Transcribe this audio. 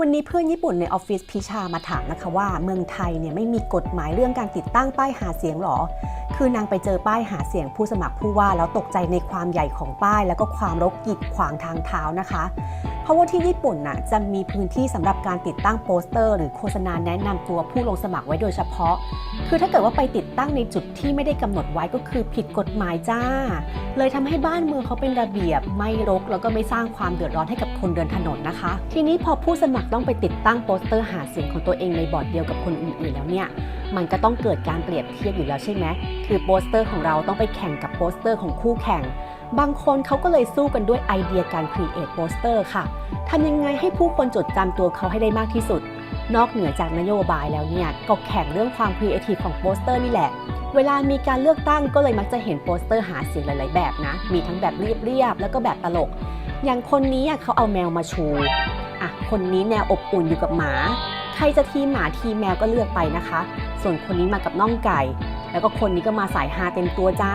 วันนี้เพื่อนญี่ปุ่นในออฟฟิศพิชามาถามนะคะว่าเมืองไทยเนี่ยไม่มีกฎหมายเรื่องการติดตั้งป้ายหาเสียงหรอ คือนางไปเจอป้ายหาเสียงผู้สมัครผู้ว่าแล้วตกใจในความใหญ่ของป้าย แล้วก็ความรกกีดขวางทางเท้านะคะ เพราะว่าที่ญี่ปุ่นน่ะจะมีพื้นที่สำหรับการติดตั้งโปสเตอร์ หรือโฆษณาแนะนำตัวผู้ลงสมัครไว้โดยเฉพาะ คือถ้าเกิดว่าไปติดตั้งในจุดที่ไม่ได้กำหนดไว้ก็คือผิดกฎหมายจ้า เลยทำให้บ้านเมืองเขาเป็นระเบียบ ไม่รกแล้วก็ไม่สร้างความเดือดร้อนให้กับคนเดินถนนนะคะ ทีนี้พอผู้สมัครต้องไปติดตั้งโปสเตอร์หาเสียงของตัวเองในบอร์ดเดียวกับคนอื่นๆแล้วเนี่ยมันก็ต้องเกิดการเปรียบเทียบอยู่แล้วใช่ไหมคือโปสเตอร์ของเราต้องไปแข่งกับโปสเตอร์ของคู่แข่ง บางคนเขาก็เลยสู้กันด้วยไอเดียการครีเอทโปสเตอร์ค่ะทำยังไงให้ผู้คนจดจำตัวเขาให้ได้มากที่สุด นอกเหนือจากนโยบายแล้วเนี่ยก็แข่งเรื่องความครีเอทีฟของโปสเตอร์นี่แหละเวลามีการเลือกตั้งก็เลยมักจะเห็นโปสเตอร์หาเสียงหลาย ๆ แบบนะ มีทั้งแบบเรียบ ๆ แล้วก็แบบตลก อย่างคนนี้เขาเอาแมวมาชู อะ คนนี้แนวอบอุ่นอยู่กับหมา ใครจะทีหมาทีแมวก็เลือกไปนะคะ ส่วนคนนี้มากับน่องไก่ แล้วก็คนนี้ก็มาสายฮาเต็มตัวจ้า